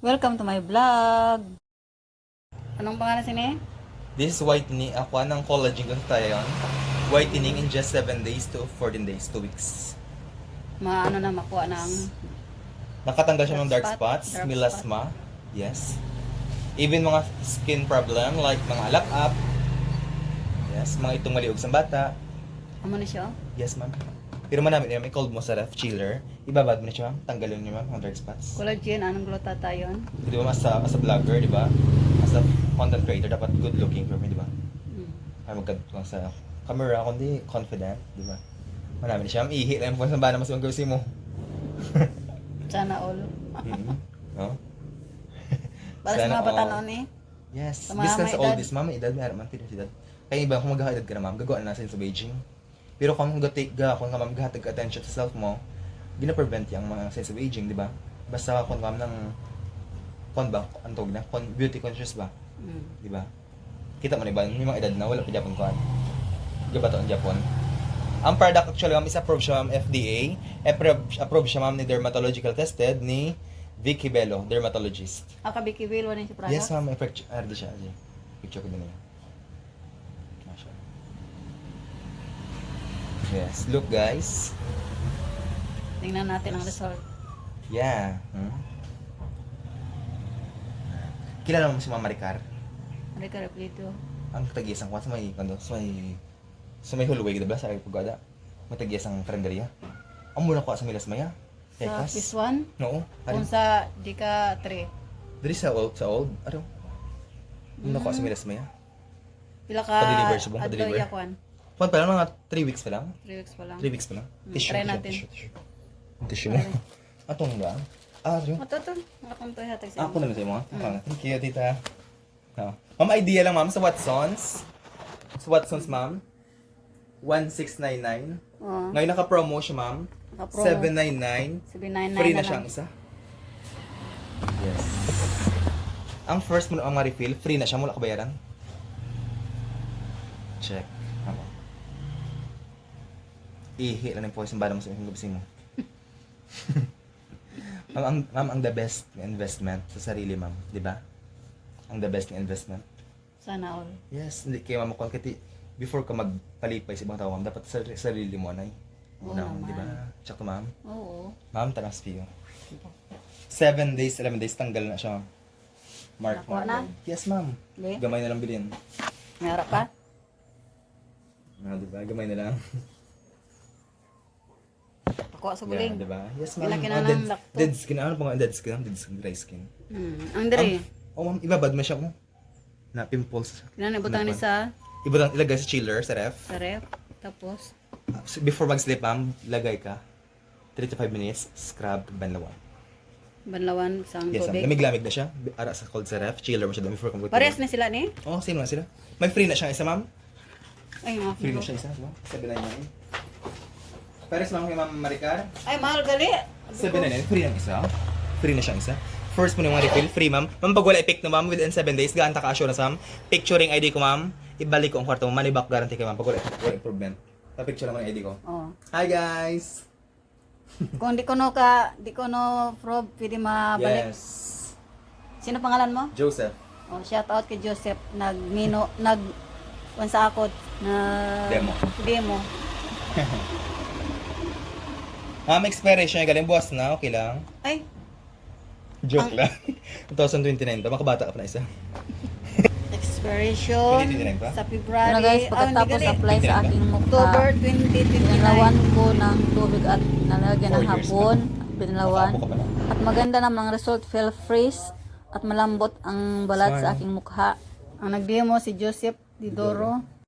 Welcome to my vlog. Anong pangalan sini? This is whitening, ako ng collagen ko tayo yun. Whitening in just 7 days to 14 days, 2 weeks. Maano na makuha ng Nakatanggal siya ng dark spot, spots, dark melasma. Yes. Even mga skin problem like mga alak-up. Yes, mga itong maliog sa bata. ano na siya? Yes, ma'am. Pero man namin, may cold mo sa ref chiller. Ibabad mo na siya, ma'am. Tanggalin niyo, ma'am, ang dark spots. Collagen, anong glutathione? yun? Di ba, as a, as a vlogger, di ba? As a content creator, dapat good looking for me, di ba? Hmm. Ay magkad lang sa camera, kundi confident, di ba? Marami na siya. Ang ihi lang po sa bana mas magawin mo. Sana all. mm No? Para sa mga bata all. noon eh. Yes. Sa mga edad. oldest, ma'am, may edad, may araman, tinus edad. Kaya iba, kung maghahatid ka na, ma'am, gagawa na sa Beijing. Pero kung gati, ga, kung nga, ka attention sa self mo, gina-prevent yung mga sense of aging, di ba? Basta kung ma'am ng, kon ba, ang tawag na, kon, beauty conscious ba? Hmm. di ba? Kita mo na ba, may mga edad na, wala pa Japan kuhan. Di ba to ang Japon? Ang product actually ma'am is approved siya ma'am FDA. Approved, approved siya ma'am ni dermatological tested ni Vicky Bello, dermatologist. Ah, kabiki will, wala siya product? Yes ma'am, effect, ah, di siya. Picture ko din niya. Ah, siya. Yes, look guys. Tingnan natin ang result. Yeah. Hmm? Kilala mo si Ma'am Maricar? Ano ka replito? ang tagias ang kwan sa may kando sa may sa may hulway diba sa pagada may tagias ang karinderya ang muna ko sa milas maya Sa Tekas Piswan? no Kung ari sa Dika 3. diri sa old sa old ano muna ko sa milas maya Pila ka Pa-deliver siya ba? Pa-deliver? Kwan pa lang mga 3 weeks pa lang 3 weeks pa lang. 3 weeks pa lang Hmm, tissue try natin. tissue tissue atong ba ah yun Mato to. Nakapunto hatag sa ako na lang sa mga thank you tita no. ma'am idea lang ma'am sa Watsons sa Watsons ma'am 1699 Oo. ngayon naka-promo siya ma'am Naka-promo. 799 799 Free na na siya lang. ang isa. Yes. Ang first mo na ang ma-refill, free na siya, wala kabayaran. Check. Ihi lang yung poison sa inyong gabisi mo. ma'am, ang, ma'am, ang the best na investment sa sarili, ma'am. Di ba? Ang the best na investment. Sana all. Yes, hindi kayo ma'am, kung kati, before ka magpalipay sa ibang tao, ma'am, dapat sa sarili mo, nay. Oo Una, naman. di ba? Check to, ma'am. Oo. Ma'am, tanas view. Seven days, 11 days, tanggal na siya. Mark Nakuha na? Yes, ma'am. Di? Gamay na lang bilhin. Harap pa? Ah, di ba? Gamay na lang. Ako sa Yeah, buling. di ba? Yes, ma'am. Oh, ng dead, lakto. dead skin. Ano pa nga dead skin? Dead skin, dry skin. Hmm. Ang diri. Oh, ma'am, ibabad mo siya mo. Na pimples. Kinanibutang ni sa Ibutang, ilagay sa chiller, sa ref. sa ref. Tapos, Ah, Before mag-sleep, ma'am, lagay ka. 3 to 5 minutes, scrub, banlawan. banlawan sa Yes, ma'am. tubig. Lamig-lamig na siya. Ara sa cold sa ref. Chiller mo siya doon before mag Parehas na sila ni? Oh, same lang sila. May free na siya isa, ma'am. Ay, mga Free na siya isa, no? 799. Pares lang kay Ma'am Maricar. Ay, mahal gali. 799, free ng isa. Free na siyang isa. First mo yung mga refill, free ma'am. Ma'am, pag wala i-pick no ma'am, within 7 days, gaan ta ka-assurance ma'am. Picturing ID ko ma'am, ibalik ko ang kwarto mo, money back guarantee kay ma'am, pag wala, wala improvement. Pa-picture naman ang ID ko. Oh. Hi guys! Kung di ko no ka, di ko no prob, pwede mabalik. Yes. Sino pangalan mo? Joseph. Oh, shout out kay Joseph nag mino nag kung sa akot na Demo. Demo. Ma'am, expiration galing buwas na, okay lang. Ay, Joke lang. 2029 to, makabata ka pa na isa. expiration 2029 pa? sa February. Ano guys, Ah, pagkatapos hindi gali. apply sa aking October mukha, 2029. binalawan ko ng tubig at nalagyan ng Four years hapon. Binalawan. Makapo ka pa na. At maganda naman ang result, feel freeze at malambot ang balat Smile. sa aking mukha. Ang nag-demo si Joseph Didoro.